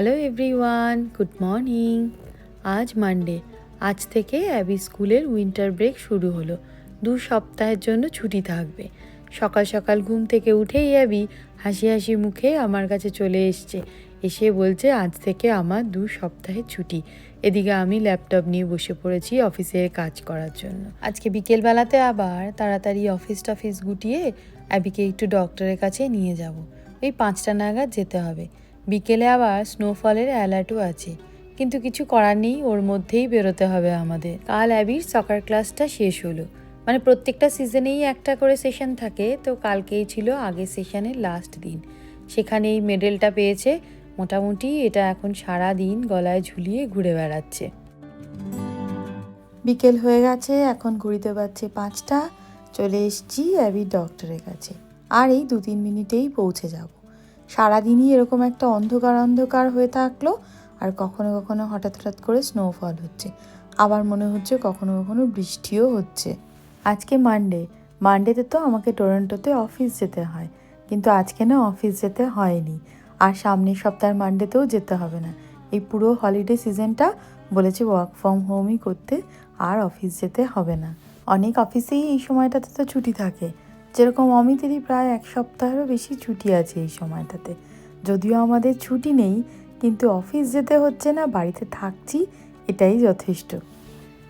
Hello everyone good morning আজ Monday আজ থেকে অ্যাবি স্কুলের উইন্টার ব্রেক শুরু হলো। দু সপ্তাহের জন্য ছুটি থাকবে। সকাল সকাল ঘুম থেকে উঠেই অ্যাবি হাসি হাসি মুখে আমার কাছে চলে এসছে। এসে বলছে, আজ থেকে আমার দু সপ্তাহের ছুটি। এদিকে আমি ল্যাপটপ নিয়ে বসে পড়েছি অফিসের কাজ করার জন্য। আজকে বিকেলবেলাতে আবার তাড়াতাড়ি অফিস টফিস গুটিয়ে অ্যাবিকে একটু ডক্টরের কাছে নিয়ে যাব। এই পাঁচটা নাগাদ যেতে হবে। বিকেলে আবার স্নোফলের অ্যালার্টও আছে। কিন্তু কিছু করার নেই, ওর মধ্যেই বেরোতে হবে আমাদের। কাল অ্যাবির সকার ক্লাসটা শেষ হলো। মানে প্রত্যেকটা সিজনেই একটা করে সেশন থাকে, তো কালকেই ছিল আগের সেশনের লাস্ট দিন। সেখানে এই মেডেলটা পেয়েছে। মোটামুটি এটা এখন সারা দিন গলায় ঝুলিয়ে ঘুরে বেড়াচ্ছে। বিকেল হয়ে গেছে, এখন ঘুরিতে পারছে পাঁচটা। চলে এসছি অ্যাবির ডক্টরের কাছে। আর এই দু তিন মিনিটেই পৌঁছে যাব। সারাদিনই এরকম একটা অন্ধকার অন্ধকার হয়ে থাকল আর কখনো কখনো হঠাৎ হঠাৎ করে স্নোফল হচ্ছে। আবার মনে হচ্ছে কখনো কখনো বৃষ্টিও হচ্ছে। আজকে মানডে মানডেতে তো আমাকে টরন্টোতে অফিস যেতে হয়। কিন্তু আজকে না অফিস যেতে হয়নি। আর সামনের সপ্তাহের মানডেতেও যেতে হবে না। এই পুরো হলিডে সিজনটা বলেছে ওয়ার্ক ফ্রম হোমই করতে আর অফিস যেতে হবে না। অনেক অফিসেই এই সময়টাতে তো ছুটি থাকে। যেরকম অমিতেরই প্রায় এক সপ্তাহেরও বেশি ছুটি আছে এই সময়টাতে। যদিও আমাদের ছুটি নেই, কিন্তু অফিস যেতে হচ্ছে না, বাড়িতে থাকছি, এটাই যথেষ্ট।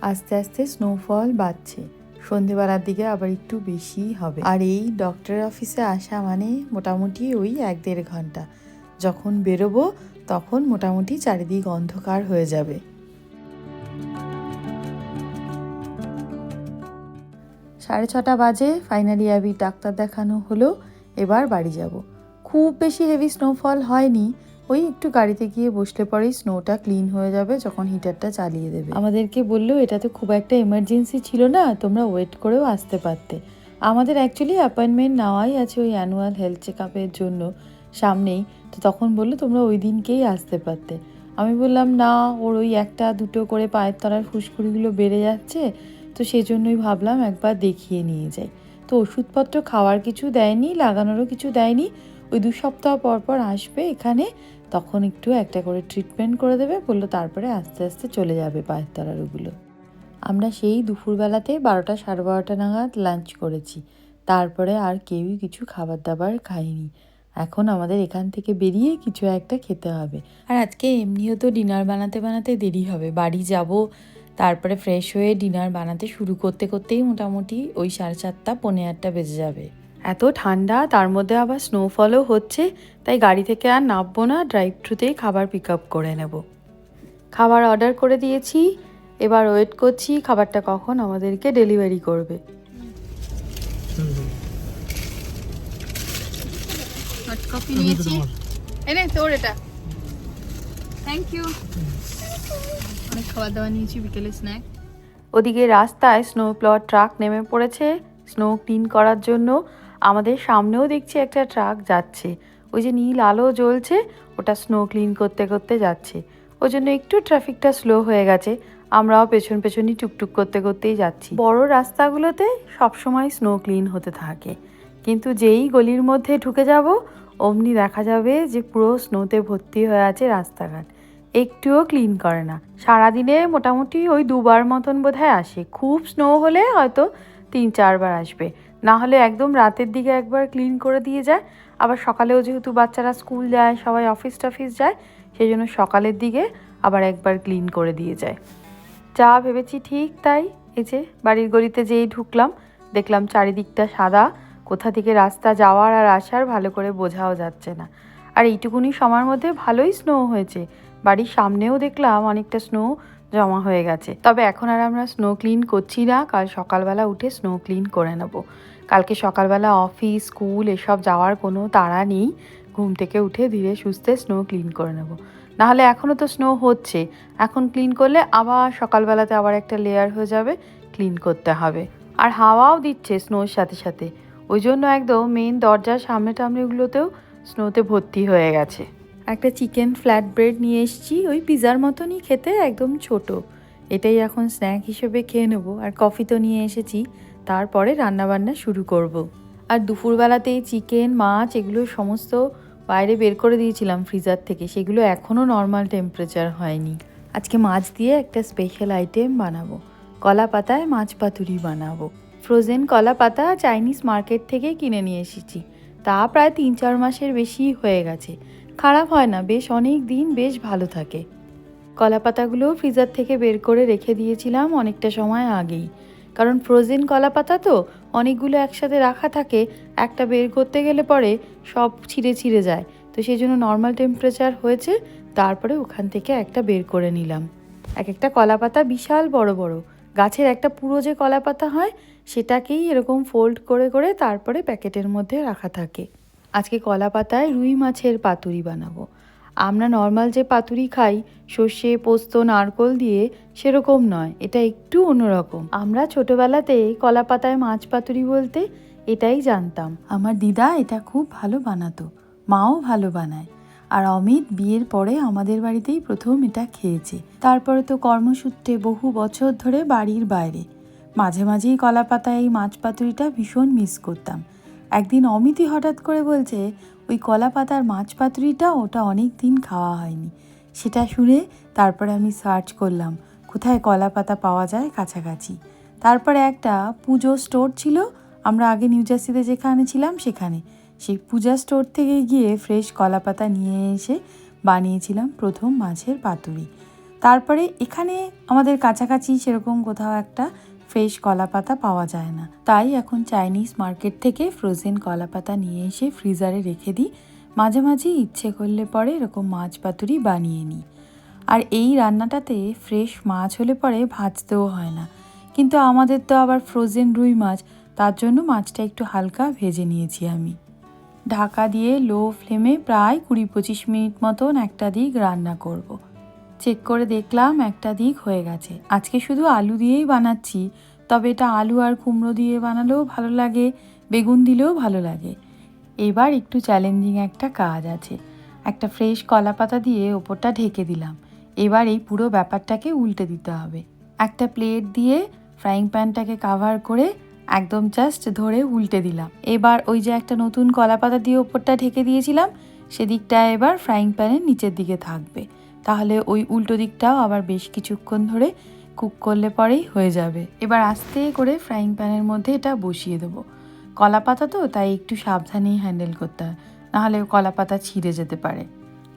আস্তে আস্তে স্নোফল বাড়ছে। সন্ধেবেলার দিকে আবার একটু বেশি হবে। আর এই ডক্টরের অফিসে আসা মানে মোটামুটি ওই এক দেড় ঘণ্টা। যখন বেরোবো, তখন মোটামুটি চারিদিক অন্ধকার হয়ে যাবে। সাড়ে ছটা বাজে ফাইনালি অ্যাবি ডাক্তার দেখানো হলো, এবার বাড়ি যাব। খুব বেশি হেভি স্নোফল হয়নি, ওই একটু গাড়িতে গিয়ে বসলে পরেই স্নোটা ক্লিন হয়ে যাবে যখন হিটারটা চালিয়ে দেবে। আমাদেরকে বলল এটা তো খুব একটা এমার্জেন্সি ছিল না, তোমরা ওয়েট করেও আসতে পারতে। আমাদের অ্যাকচুয়ালি অ্যাপয়েন্টমেন্ট নেওয়াই আছে ওই অ্যানুয়াল হেলথ চেক আপের জন্য, সামনেই। তো তখন বলল, তোমরা ওই দিনকেই আসতে পারতে। আমি বললাম, না, ওর ওই একটা দুটো করে পায়ের তলার ফুসকুড়িগুলো বেড়ে যাচ্ছে। তো সেই জন্যই ভাবলাম একবার দেখিয়ে নিয়ে যাই। তো ওষুধপত্র খাওয়ার কিছু দেয়নি, লাগানোরও কিছু দেয়নি। ওই দু সপ্তাহ পর পর আসবে এখানে, তখন একটু একটা করে ট্রিটমেন্ট করে দেবে বলল তারপরে আস্তে আস্তে চলে যাবে পায়ের ওগুলো আমরা সেই দুপুরবেলাতে বারোটা সাড়ে বারোটা নাগাদ লাঞ্চ করেছি। তারপরে আর কেউই কিছু খাবার দাবার খাইনি এখন আমাদের এখান থেকে বেরিয়ে কিছু একটা খেতে হবে। আর আজকে এমনিও তো ডিনার বানাতে বানাতে দেরি হবে। বাড়ি যাব তারপরে ফ্রেশ হয়ে ডিনার বানাতে শুরু করতে করতেই মোটামুটি ওই সাড়ে চারটা পৌনে আটটা বেজে যাবে। এত ঠান্ডা তার মধ্যে আবার স্নোফলও হচ্ছে তাই গাড়ি থেকে আর নামবো না ড্রাইভ থ্রুতেই খাবার পিক আপ করে নেব। খাবার অর্ডার করে দিয়েছি এবার ওয়েট করছি খাবারটা কখন আমাদেরকে ডেলিভারি করবে। হট কফি নিয়েছি। এনে তোর এটা। থ্যাংক ইউ অনেক খাবার দাবার নিয়েছি, বিকেলে স্ন্যাক ওদিকে রাস্তায় স্নো প্লট ট্রাক নেমে পড়েছে। স্নো ক্লিন করার জন্য আমাদের সামনেও দেখছি একটা ট্রাক যাচ্ছে। ওই যে নীল আলো জ্বলছে, ওটা স্নো ক্লিন করতে করতে যাচ্ছে। ওই জন্য একটু ট্রাফিকটা স্লো হয়ে গেছে। আমরাও পেছন পেছনই টুকটুক করতে করতেই যাচ্ছি। বড় রাস্তাগুলোতে সবসময় স্নো ক্লিন হতে থাকে। কিন্তু যেই গলির মধ্যে ঢুকে যাব, অমনি দেখা যাবে যে পুরো স্নোতে ভর্তি হয়ে আছে রাস্তাঘাট। একটুও ক্লিন করে না। সারাদিনে মোটামুটি ওই দুবার মতন বোধহয় আসে। খুব স্নো হলে হয়তো তিন চারবার আসবে। না হলে একদম রাতের দিকে একবার ক্লিন করে দিয়ে যায়। আবার সকালেও যেহেতু বাচ্চারা স্কুল যায়, সবাই অফিস টফিস যায়, সেই জন্য সকালের দিকে আবার একবার ক্লিন করে দিয়ে যায়। যা ভেবেছি ঠিক তাই। এই যে বাড়ির গলিতে যেই ঢুকলাম, দেখলাম চারিদিকটা সাদা। কোথা থেকে রাস্তা যাওয়ার আর আসার ভালো করে বোঝাও যাচ্ছে না। আর এইটুকুনি সময়ের মধ্যে ভালোই স্নো হয়েছে। বাড়ির সামনেও দেখলাম অনেকটা স্নো জমা হয়ে গেছে। তবে এখন আর আমরা স্নো ক্লিন করছি না। কাল সকালবেলা উঠে স্নো ক্লিন করে নেব। কালকে সকালবেলা অফিস স্কুল এসব যাওয়ার কোনো তাড়া নেই। ঘুম থেকে উঠে ধীরে সুস্থে স্নো ক্লিন করে নেব। নাহলে এখনও তো স্নো হচ্ছে। এখন ক্লিন করলে আবার সকালবেলাতে আবার একটা লেয়ার হয়ে যাবে ক্লিন করতে হবে। আর হাওয়াও দিচ্ছে স্নোর সাথে সাথে। ওই জন্য একদম মেন দরজার সামনে টামনেগুলোতেও স্নোতে ভর্তি হয়ে গেছে। একটা চিকেন ফ্ল্যাট ব্রেড নিয়ে এসেছি, ওই পিজার মতনই খেতে, একদম ছোট। এটাই এখন স্ন্যাক হিসেবে খেয়ে নেব। আর কফি তো নিয়ে এসেছি, তারপরে রান্নাবান্না শুরু করব। আর দুপুরবেলাতেই চিকেন মাছ, এগুলো সমস্ত বাইরে বের করে দিয়েছিলাম ফ্রিজার থেকে। সেগুলো এখনও নর্মাল টেম্পারেচার হয়নি। আজকে মাছ দিয়ে একটা স্পেশাল আইটেম বানাবো। কলা পাতায় মাছ পাতুরি বানাবো। ফ্রোজেন কলা পাতা চাইনিজ মার্কেট থেকে কিনে নিয়ে এসেছি। তা প্রায় তিন চার মাসের বেশি হয়ে গেছে। খারাপ হয় না, বেশ অনেক দিন বেশ ভালো থাকে। কলা পাতাগুলো ফ্রিজার থেকে বের করে রেখে দিয়েছিলাম অনেকটা সময় আগেই। কারণ ফ্রোজেন কলা পাতা তো অনেকগুলো একসাথে রাখা থাকে, একটা বের করতে গেলে পরে সব ছিঁড়ে ছিঁড়ে যায়। তো সেই জন্য নর্মাল টেম্পারেচার হয়েছে, তারপরে ওখান থেকে একটা বের করে নিলাম। এক একটা কলা পাতা বিশাল বড় বড়। গাছের একটা পুরো যে কলা পাতা হয়, সেটাকেই এরকম ফোল্ড করে করে তারপরে প্যাকেটের মধ্যে রাখা থাকে। আজকে কলা পাতায় রুই মাছের পাতুরি বানাবো। আমরা নর্মাল যে পাতুরি খাই, সর্ষে, পোস্ত, নারকোল দিয়ে সেরকম নয়, এটা একটু অন্যরকম। আমরা ছোটবেলাতে কলা পাতায় মাছ পাতুরি বলতে এটাই জানতাম। আমার দিদা এটা খুব ভালো বানাতো, মাও ভালো বানায়। আর অমিত বিয়ের পরে আমাদের বাড়িতেই প্রথম এটা খেয়েছে। তারপরে তো কর্মসূত্রে বহু বছর ধরে বাড়ির বাইরে। মাঝে মাঝেই কলা পাতায় এই মাছ পাতুরিটা ভীষণ মিস করতাম। একদিন অমিতি হঠাৎ করে বলছে, ওই কলা পাতার মাছ পাতুরিটা ওটা অনেক দিন খাওয়া হয়নি। সেটা শুনে তারপরে আমি সার্চ করলাম, কোথায় কলা পাতা পাওয়া যায় কাছাকাছি। তারপরে একটা পুজো স্টোর ছিল, আমরা আগে নিউ জার্সিতে যেখানে ছিলাম সেখানে। সেই পূজা স্টোর থেকে গিয়ে ফ্রেশ কলা পাতা নিয়ে এসে বানিয়েছিলাম প্রথম মাছের পাতুরি। তারপরে এখানে আমাদের কাছাকাছি সেরকম কোথাও একটা ফ্রেশ কলা পাতা পাওয়া যায় না। তাই এখন চাইনিজ মার্কেট থেকে ফ্রোজেন কলা পাতা নিয়ে এসে ফ্রিজারে রেখে দিই। মাঝে মাঝে ইচ্ছে করলে পরে এরকম মাছ পাতুরি বানিয়ে নিই। আর এই রান্নাটাতে ফ্রেশ মাছ হলে পরে ভাজতেও হয় না। কিন্তু আমাদের তো আবার ফ্রোজেন রুই মাছ, তার জন্য মাছটা একটু হালকা ভেজে নিয়েছি আমি। ঢাকা দিয়ে লো ফ্লেমে প্রায় কুড়ি পঁচিশ মিনিট মতন একটা দিক রান্না করব। চেক করে দেখলাম একটা দিক হয়ে গেছে। আজকে শুধু আলু দিয়েই বানাচ্ছি, তবে এটা আলু আর কুমড়ো দিয়ে বানালেও ভালো লাগে, বেগুন দিলেও ভালো লাগে। এবার একটু চ্যালেঞ্জিং একটা কাজ আছে। একটা ফ্রেশ কলা পাতা দিয়ে ওপরটা ঢেকে দিলাম। এবার এই পুরো ব্যাপারটাকে উল্টে দিতে হবে। একটা প্লেট দিয়ে ফ্রাইং প্যানটাকে কাভার করে একদম জাস্ট ধরে উল্টে দিলাম। এবার ওই যে একটা নতুন কলা পাতা দিয়ে ওপরটা ঢেকে দিয়েছিলাম, সেদিকটা এবার ফ্রাইং প্যানের নিচের দিকে থাকবে। তাহলে ওই উল্টো দিকটাও আবার বেশ কিছুক্ষণ ধরে কুক করলে পরেই হয়ে যাবে। এবার আস্তে করে ফ্রাইং প্যানের মধ্যে এটা বসিয়ে দেবো। কলা পাতা তো, তাই একটু সাবধানেই হ্যান্ডেল করতে হয়, নাহলে কলা পাতা ছিঁড়ে যেতে পারে।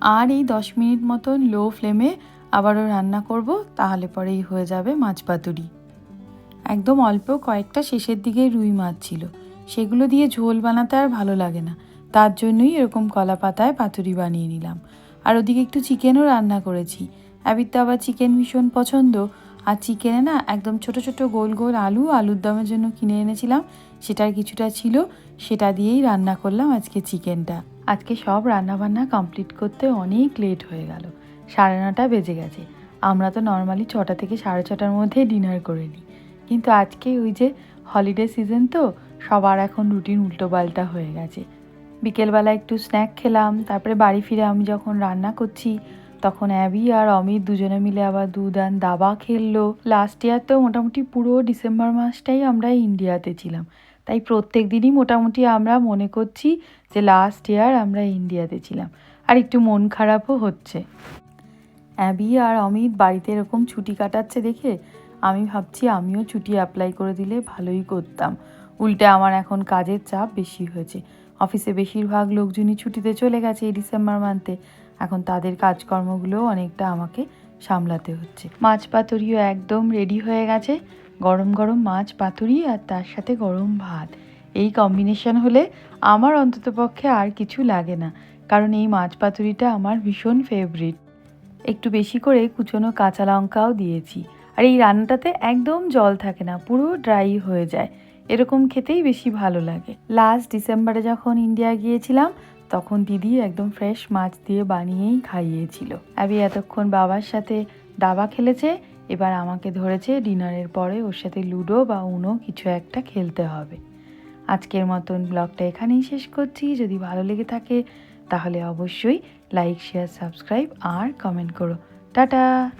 আর এই দশ মিনিট মতন লো ফ্লেমে আবারও রান্না করব, তাহলে পরেই হয়ে যাবে মাছ পাতুরি। একদম অল্প কয়েকটা শেষের দিকে রুই মাছ ছিল। সেগুলো দিয়ে ঝোল বানাতে আর ভালো লাগে না। তার জন্যই এরকম কলা পাতায় পাতুরি বানিয়ে নিলাম। আর ওদিকে একটু চিকেনও রান্না করেছি। অ্যাবির তো আবার চিকেন ভীষণ পছন্দ। আর চিকেনে না একদম ছোট ছোট গোল গোল আলু, আলুর দমের জন্য কিনে এনেছিলাম। সেটার কিছুটা ছিল, সেটা দিয়েই রান্না করলাম আজকে চিকেনটা। আজকে সব রান্নাবান্না কমপ্লিট করতে অনেক লেট হয়ে গেল। সাড়ে নটা বেজে গেছে। আমরা তো নর্মালি ছটা থেকে সাড়ে ছটার মধ্যে ডিনার করে নিই। কিন্তু আজকে ওই যে হলিডে সিজন তো, সবার এখন রুটিন উল্টোপাল্টা হয়ে গেছে। বিকেলবেলা একটু স্ন্যাক খেলাম, তারপরে বাড়ি ফিরে আমি যখন রান্না করছি, তখন অ্যাবি আর অমিত দুজনে মিলে আবার দুদান দাবা খেললো। লাস্ট ইয়ার তো মোটামুটি পুরো ডিসেম্বর মাসটাই আমরা ইন্ডিয়াতে ছিলাম। তাই প্রত্যেক দিনই মোটামুটি আমরা মনে করছি যে লাস্ট ইয়ার আমরা ইন্ডিয়াতে ছিলাম। আর একটু মন খারাপও হচ্ছে। অ্যাবি আর অমিত বাড়িতে এরকম ছুটি কাটাচ্ছে দেখে আমি ভাবছি আমিও ছুটি অ্যাপ্লাই করে দিলে ভালোই করতাম। উল্টে আমার এখন কাজের চাপ বেশি হয়েছে। অফিসে বেশিরভাগ লোকজনই ছুটিতে চলে গেছে এই ডিসেম্বর মান্থে। এখন তাদের কাজকর্মগুলোও অনেকটা আমাকে সামলাতে হচ্ছে। মাছ পাতুরিও একদম রেডি হয়ে গেছে। গরম গরম মাছ পাতুরি আর তার সাথে গরম ভাত। এই কম্বিনেশন হলে আমার অন্ততপক্ষে আর কিছু লাগে না, কারণ এই মাছ পাতুরিটা আমার ভীষণ ফেভারিট একটু বেশি করে কুচনো কাঁচা লঙ্কাও দিয়েছি। আর এই রান্নাটাতে একদম জল থাকে না, পুরো ড্রাই হয়ে যায়। এরকম খেতেই বেশি ভালো লাগে। লাস্ট ডিসেম্বরে যখন ইন্ডিয়া গিয়েছিলাম, তখন দিদি একদম ফ্রেশ মাছ দিয়ে বানিয়েই খাইয়েছিল। অ্যাবি এতক্ষণ বাবার সাথে দাবা খেলেছে, এবার আমাকে ধরেছে ডিনারের পরে ওর সাথে লুডো বা উনো কিছু একটা খেলতে হবে। আজকের মতন ব্লগটা এখানেই শেষ করছি। যদি ভালো লেগে থাকে, তাহলে অবশ্যই লাইক শেয়ার সাবস্ক্রাইব আর কমেন্ট করো। টাটা!